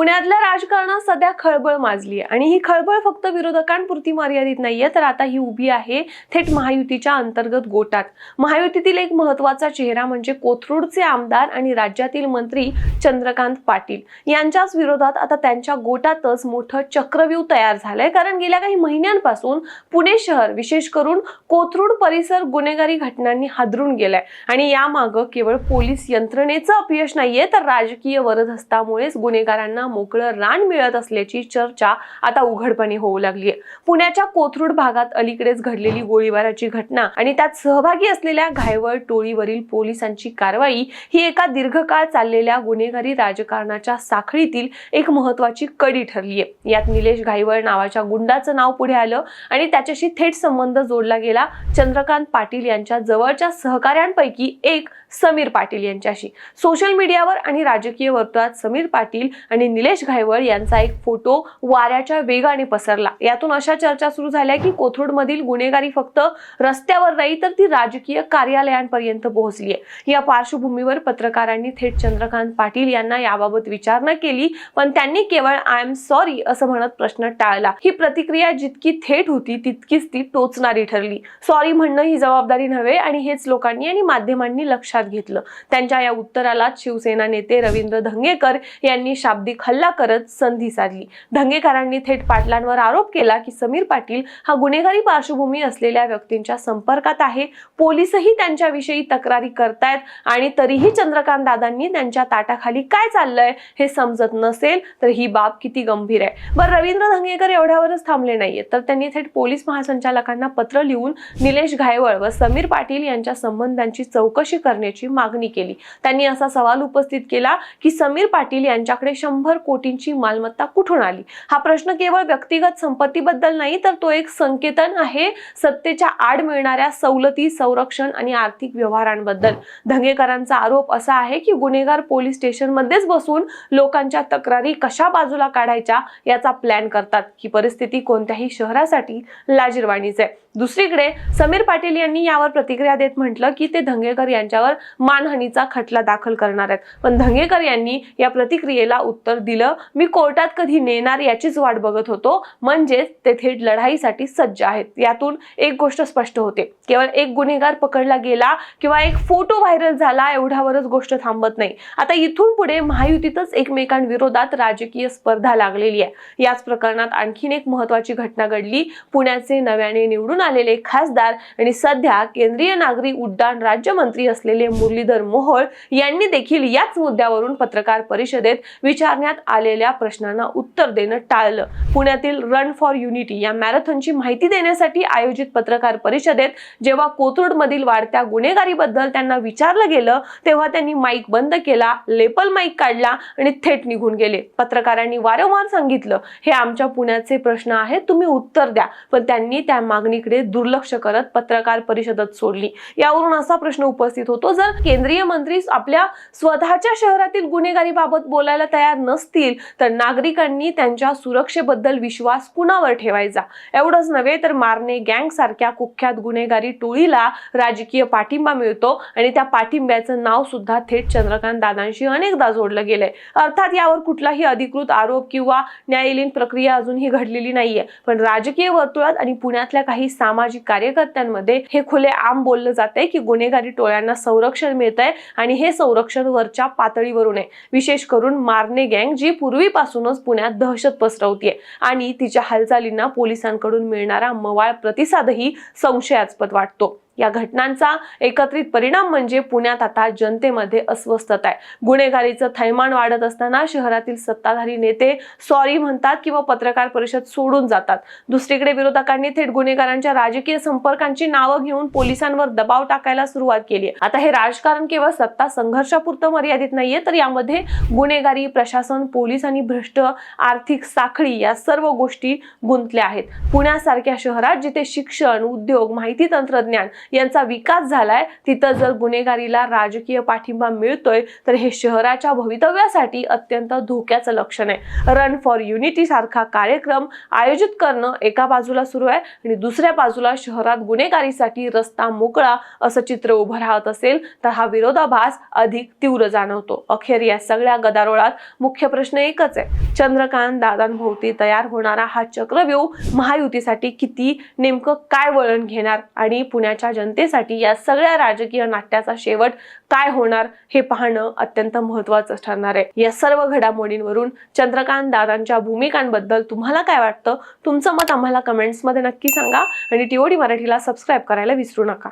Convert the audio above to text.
पुण्यातल्या राजकारणात सध्या खळबळ माजली आहे. आणि ही खळबळ फक्त विरोधकांपुरती मर्यादित नाहीये तर आता ही उभी आहे थेट महायुतीच्या अंतर्गत गोटात. महायुतीतील एक महत्त्वाचा चेहरा म्हणजे कोथरूडचे आमदार आणि राज्यातील मंत्री चंद्रकांत पाटील. यांच्याच विरोधात आता त्यांच्या गोटातच मोठं चक्रव्यूह तयार झालंय. कारण गेल्या काही महिन्यांपासून पुणे शहर विशेष करून कोथरूड परिसर गुन्हेगारी घटनांनी हादरून गेलाय. आणि यामागं केवळ पोलीस यंत्रणेचं अपयश नाहीये तर राजकीय वरदहस्तामुळेच गुन्हेगारांना मोकळं रान मिळत असल्याची चर्चा आता उघडपणे होऊ लागली आहे. पुण्याच्या कोथरूड भागात अलीकडेच घडलेली गोळीबाराची घटना आणि त्यात सहभागी असलेल्या घायवळ टोळीवरील पोलिसांची कारवाई ही एका दीर्घकाळ चाललेल्या गुन्हेगारी राजकारणाच्या साखळीतील एक महत्वाची कडी ठरली आहे. यात निलेश घाईवळ नावाच्या गुंडाचं नाव पुढे आलं आणि त्याच्याशी थेट संबंध जोडला गेला. चंद्रकांत पाटील यांच्या जवळच्या सहकाऱ्यांपैकी एक समीर पाटील यांच्याशी. सोशल मीडियावर आणि राजकीय वर्तुळात समीर पाटील आणि निलेश घायवळ यांचा एक फोटो वाऱ्याच्या वेगाने पसरला. यातून अशा चर्चा सुरू झाल्या की कोथरूडमधील गुन्हेगारी फक्त रस्त्यावर नाही तर ती राजकीय कार्यालयांपर्यंत पोहोचली आहे या पार्श्वभूमीवर पत्रकारांनी थेट चंद्रकांत पाटील यांना याबाबत विचारणा केली पण त्यांनी केवळ आय एम सॉरी असं म्हणत प्रश्न टाळला. ही प्रतिक्रिया जितकी थेट होती तितकीच ती टोचणारी ठरली. सॉरी म्हणणं ही जबाबदारी नव्हे आणि हेच लोकांनी आणि माध्यमांनी लक्षात घेतलं. त्यांच्या या उत्तरालाच शिवसेना नेते रवींद्र धंगेकर यांनी शाब्दिक हल्ला करत संधी साधली. धंगेकरांनी थेट पाटलांवर आरोप केला की समीर पाटील हा गुन्हेगारी पार्श्वभूमी असलेल्या व्यक्तींच्या संपर्कात आहे. पोलीसही त्यांच्याविषयी तक्रारी करतायत आणि तरीही चंद्रकांत दादांनी त्यांच्या ताटाखाली काय चाललंय हे समजत नसेल तर ही बाब किती गंभीर आहे. बरं रवींद्र धंगेकर एवढ्यावरच थांबले नाहीये तर त्यांनी थेट पोलीस महासंचालकांना पत्र लिहून निलेश घायवळ व समीर पाटील यांच्या संबंधांची चौकशी करण्याची मागणी केली. त्यांनी असा सवाल उपस्थित केला की समीर पाटील यांच्याकडे शंभर कोटींची मालमत्ता कुठून आली? हा प्रश्न केवळ व्यक्तिगत संपत्तीबद्दल नाही तर तो एक संकेतन आहे सत्तेच्या आड मिळणाऱ्या सवलती संरक्षण आणि आर्थिक व्यवहारांबद्दल. धंगेकरांचा आरोप असा आहे की गुन्हेगार पोलीस स्टेशनमध्येच बसून लोकांच्या तक्रारी कशा बाजूला काढायच्या याचा प्लॅन करतात. ही परिस्थिती कोणत्याही शहरासाठी लाजीरवाणीच आहे. दुसरीकडे समीर पाटील यांनी यावर प्रतिक्रिया देत म्हटलं की ते धंगेकर यांच्यावर मानहानीचा खटला दाखल करणार आहेत. पण धंगेकर यांनी या प्रतिक्रियेला उत्तर दिलं मी कोर्टात कधी नेणार याचीच वाट बघत होतो. म्हणजेच ते थेट लढाईसाठी सज्ज आहेत. यातून एक गोष्ट स्पष्ट होते. केवळ एक गुन्हेगार पकडला गेला किंवा एक फोटो व्हायरल झाला एवढ्यावरच गोष्ट थांबत नाही. आता इथून पुढे महायुतीतच एकमेकांविरोधात राजकीय स्पर्धा लागलेली आहे. याच प्रकरणात आणखीन एक महत्वाची घटना घडली. पुण्याचे नव्याने निवडून आलेले खासदार आणि सध्या केंद्रीय नागरी उड्डाण राज्यमंत्री असलेले मुरलीधर मोहोळ यांनी देखील याच मुद्द्यावरून पत्रकार परिषदेत विचारण्यात आलेल्या प्रश्नांना उत्तर देणं टाळलं. पुण्यातील रन फॉर युनिटी या मॅरेथॉनची माहिती देण्यासाठी आयोजित पत्रकार परिषदेत जेव्हा कोथरूडमधील वाढत्या गुन्हेगारीबद्दल त्यांना विचारलं गेलं तेव्हा त्यांनी माईक बंद केला लेपल माईक काढला आणि थेट निघून गेले. पत्रकारांनी वारंवार सांगितलं हे आमच्या पुण्याचे प्रश्न आहेत तुम्ही उत्तर द्या. पण त्यांनी त्या मागणीकडे दुर्लक्ष करत पत्रकार परिषदच सोडली. यावरून असा प्रश्न उपस्थित होतो जर केंद्रीय मंत्री आपल्या स्वतःच्या शहरातील गुन्हेगारीबाबत बोलायला तयार नसतील तर नागरिकांनी त्यांच्या सुरक्षेबद्दल विश्वास कुणावर ठेवायचा? एवढंच नव्हे तर मारणे गँग सारख्या कुख्यात गुन्हेगारी टोळीला राजकीय पाठिंबा मिळतो आणि त्या पाठिंब्याचं नाव सुद्धा थेट चंद्रकांत दादांशी अनेकदा जोडलं गेलंय. अर्थात यावर कुठलाही अधिकृत आरोप किंवा न्यायालयीन प्रक्रिया अजूनही घडलेली नाहीये. पण राजकीय वर्तुळात आणि पुण्यातल्या काही सामाजिक कार्यकर्त्यांमध्ये हे खुले आम बोललं जाते की गुन्हेगारी टोळ्यांना संरक्षण मिळत आहे आणि हे संरक्षण वरच्या पातळीवरून आहे. विशेष करून मारणे गँग जी पूर्वीपासूनच पुण्यात दहशत पसरवतीये आणि तिच्या हालचालींना पोलिसांकडून मिळणारा मवाळ प्रतिसादही संशयास्पद वाटतो. या घटनांचा एकत्रित परिणाम म्हणजे पुण्यात आता जनतेमध्ये अस्वस्थता आहे. गुन्हेगारीचं थैमान वाढत असताना शहरातील सत्ताधारी नेते सॉरी म्हणतात किंवा पत्रकार परिषद सोडून जातात. दुसरीकडे विरोधकांनी थेट गुन्हेगारांच्या राजकीय संपर्कांची नावं घेऊन पोलिसांवर दबाव टाकायला सुरुवात केली आहे. आता हे राजकारण केवळ सत्ता संघर्षापुरतं मर्यादित नाहीये तर यामध्ये गुन्हेगारी प्रशासन पोलीस आणि भ्रष्ट आर्थिक साखळी या सर्व गोष्टी गुंतल्या आहेत. पुण्यासारख्या शहरात जिथे शिक्षण उद्योग माहिती तंत्रज्ञान यांचा विकास झालाय. तिथं जर गुन्हेगारीला राजकीय पाठिंबा मिळतोय तर हे शहराच्या भवितव्यासाठी अत्यंत धोक्याचं लक्षण आहे. रन फॉर युनिटी सारखा कार्यक्रम आयोजित करणं एका बाजूला सुरू आहे आणि दुसऱ्या बाजूला शहरात गुन्हेगारीसाठी रस्ता मोकळा असं चित्र उभं राहत असेल तर हा विरोधाभास अधिक तीव्र जाणवतो. अखेर या सगळ्या गदारोळात मुख्य प्रश्न एकच आहे. चंद्रकांत दादांभोवती तयार होणारा हा चक्रव्यूह महायुतीसाठी किती नेमकं काय वळण घेणार आणि पुण्याच्या जनतेसाठी या सगळ्या राजकीय नाट्याचा शेवट काय होणार हे पाहणं अत्यंत महत्वाचं ठरणार आहे. या सर्व घडामोडींवरून चंद्रकांत दादांच्या भूमिकांबद्दल तुम्हाला काय वाटतं? तुमचं मत आम्हाला कमेंट्समध्ये नक्की सांगा आणि टीओडी मराठीला सबस्क्राईब करायला विसरू नका.